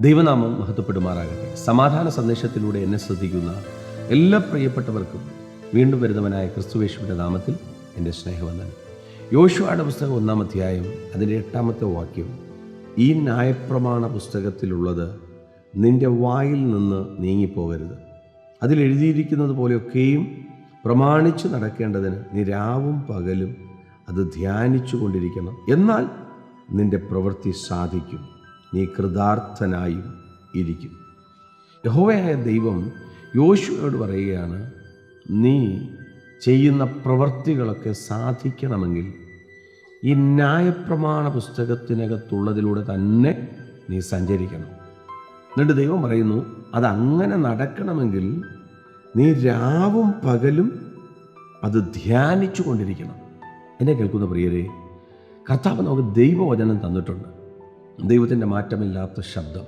ദൈവനാമം മഹത്വപ്പെടുമാറാകട്ടെ. സമാധാന സന്ദേശത്തിലൂടെ എന്നെ ശ്രദ്ധിക്കുന്ന എല്ലാ പ്രിയപ്പെട്ടവർക്കും വീണ്ടും വരുന്നവനായ ക്രിസ്തുവേശുവിന്റെ നാമത്തിൽ എന്റെ സ്നേഹവന്ദനം. യോശുവയുടെ പുസ്തകം ഒന്നാം അധ്യായം അതിന്റെ എട്ടാമത്തെ വാക്യം ഈ ന്യായപ്രമാണ പുസ്തകത്തിലുള്ളത് നിന്റെ വായിൽ നിന്ന് നീങ്ങിപ്പോകരുത്. അതിലെഴുതിയിരിക്കുന്നത് പോലെയൊക്കെയും പ്രമാണിച്ച് നടക്കേണ്ടതിന് നിരാവും പകലും അത് ധ്യാനിച്ചു കൊണ്ടിരിക്കണം എന്നാൽ നിന്റെ പ്രവൃത്തി സാധിക്കും. നീ കൃതാർത്ഥനായും ഇരിക്കും. യഹോവയായ ദൈവം യോശുവയോട് പറയുകയാണ് നീ ചെയ്യുന്ന പ്രവൃത്തികളൊക്കെ സാധിക്കണമെങ്കിൽ ഈ ന്യായപ്രമാണ പുസ്തകത്തിനകത്തുള്ളതിലൂടെ തന്നെ നീ സഞ്ചരിക്കണം. എന്നിട്ട് ദൈവം പറയുന്നു അതങ്ങനെ നടക്കണമെങ്കിൽ നീ രാവും പകലും അത് ധ്യാനിച്ചു കൊണ്ടിരിക്കണം എന്നെ കേൾക്കുന്ന പ്രിയരെ കർത്താവ് നമുക്ക് ദൈവവചനം തന്നിട്ടുണ്ട്. ദൈവത്തിന്റെ മാറ്റമില്ലാത്ത ശബ്ദം.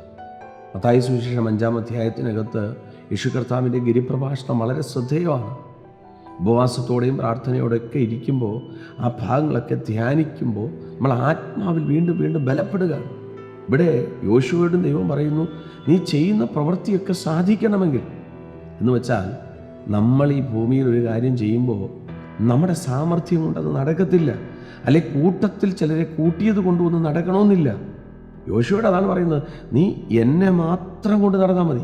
മത്തായ സുവിശേഷം അഞ്ചാം അധ്യായത്തിനകത്ത് യേശു കർത്താവിന്റെ ഗിരിപ്രഭാഷണം വളരെ ശ്രദ്ധേയമാണ്. ഉപവാസത്തോടെയും പ്രാർത്ഥനയോടെയൊക്കെ ഇരിക്കുമ്പോൾ ആ ഭാഗങ്ങളൊക്കെ ധ്യാനിക്കുമ്പോൾ നമ്മൾ ആത്മാവിൽ വീണ്ടും വീണ്ടും ബലപ്പെടുക ഇവിടെ യോശുവോടും ദൈവം പറയുന്നു നീ ചെയ്യുന്ന പ്രവൃത്തിയൊക്കെ സാധിക്കണമെങ്കിൽ. എന്ന് വെച്ചാൽ നമ്മൾ ഈ ഭൂമിയിൽ ഒരു കാര്യം ചെയ്യുമ്പോൾ നമ്മുടെ സാമർഥ്യം കൊണ്ട് അത് നടക്കത്തില്ല. അല്ലെ കൂട്ടത്തിൽ ചിലരെ കൂട്ടിയത് കൊണ്ടുവന്ന് നടക്കണമെന്നില്ല. യോശുവയുടെ അതാണ് പറയുന്നത് നീ എന്നെ മാത്രം കൊണ്ട് നടന്നാൽ മതി.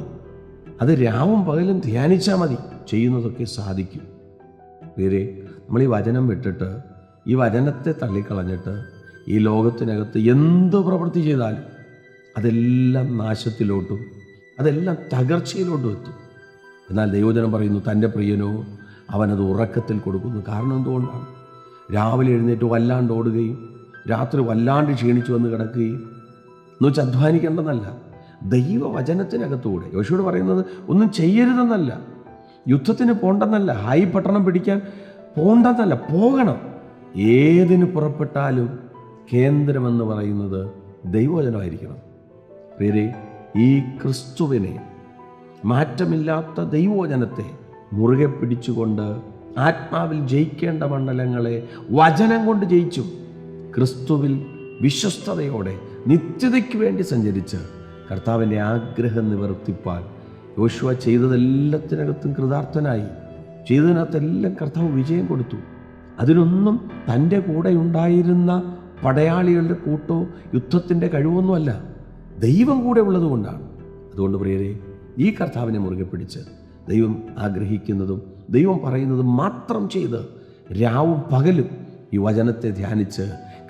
അത് രാവും പകലും ധ്യാനിച്ചാൽ മതി. ചെയ്യുന്നതൊക്കെ സാധിക്കും. വേറെ നമ്മൾ ഈ വചനം വിട്ടിട്ട് ഈ വചനത്തെ തള്ളിക്കളഞ്ഞിട്ട് ഈ ലോകത്തിനകത്ത് എന്ത് പ്രവൃത്തി ചെയ്താലും അതെല്ലാം നാശത്തിലോട്ടും അതെല്ലാം തകർച്ചയിലോട്ടും എത്തും. എന്നാൽ ദൈവജനം പറയുന്നു തന്റെ പ്രിയനോ അവനത് ഉറക്കത്തിൽ കൊടുക്കുന്നു. കാരണം എന്തുകൊണ്ടാണ്? രാവിലെ എഴുന്നേറ്റ് വല്ലാണ്ട് ഓടുകയും രാത്രി വല്ലാണ്ട് ക്ഷീണിച്ചു വന്ന് കിടക്കുകയും എന്ന് വെച്ചാൽ അധ്വാനിക്കേണ്ടെന്നല്ല ദൈവവചനത്തിനകത്തൂടെ. യോശുവോട് പറയുന്നത് ഒന്നും ചെയ്യരുതെന്നല്ല. യുദ്ധത്തിന് പോണ്ടെന്നല്ല. ഹൈ പട്ടണം പിടിക്കാൻ പോണ്ടെന്നല്ല. പോകണം. ഏതിന് പുറപ്പെട്ടാലും കേന്ദ്രമെന്ന് പറയുന്നത് ദൈവവചനമായിരിക്കണം. പേര് ഈ ക്രിസ്തുവിനെ മാറ്റമില്ലാത്ത ദൈവവചനത്തെ മുറുകെ പിടിച്ചുകൊണ്ട് ആത്മാവിൽ ജയിക്കേണ്ട മണ്ഡലങ്ങളെ വചനം കൊണ്ട് ജയിച്ചു ക്രിസ്തുവിൽ വിശ്വസ്തതയോടെ നിത്യതയ്ക്ക് വേണ്ടി സഞ്ചരിച്ച് കർത്താവിന്റെ ആഗ്രഹം നിവർത്തിപ്പാൻ യോശുവ ചെയ്തതെല്ലാത്തിനകത്തും കൃതാർത്ഥനായി. ചെയ്തതിനകത്തെല്ലാം കർത്താവ് വിജയം കൊടുത്തു. അതിനൊന്നും തന്റെ കൂടെ ഉണ്ടായിരുന്ന പടയാളികളുടെ കൂട്ടോ യുദ്ധത്തിന്റെ കഴിവൊന്നുമല്ല. ദൈവം കൂടെ ഉള്ളതുകൊണ്ടാണ് അതുകൊണ്ട് പ്രിയരെ ഈ കർത്താവിനെ മുറുകെ പിടിച്ച് ദൈവം ആഗ്രഹിക്കുന്നതും ദൈവം പറയുന്നതും മാത്രം ചെയ്ത് രാവും പകലും ഈ വചനത്തെ ധ്യാനിച്ച്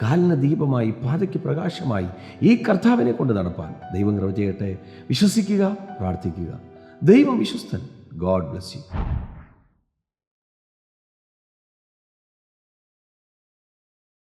കാലിന് ദീപമായി പാതയ്ക്ക് പ്രകാശമായി ഈ കർത്താവിനെ കൊണ്ട് നടപ്പാൻ. ദൈവം കൃപ ചെയ്യട്ടെ. വിശ്വസിക്കുക പ്രാർത്ഥിക്കുക. ദൈവം വിശ്വസ്തൻ. God bless you.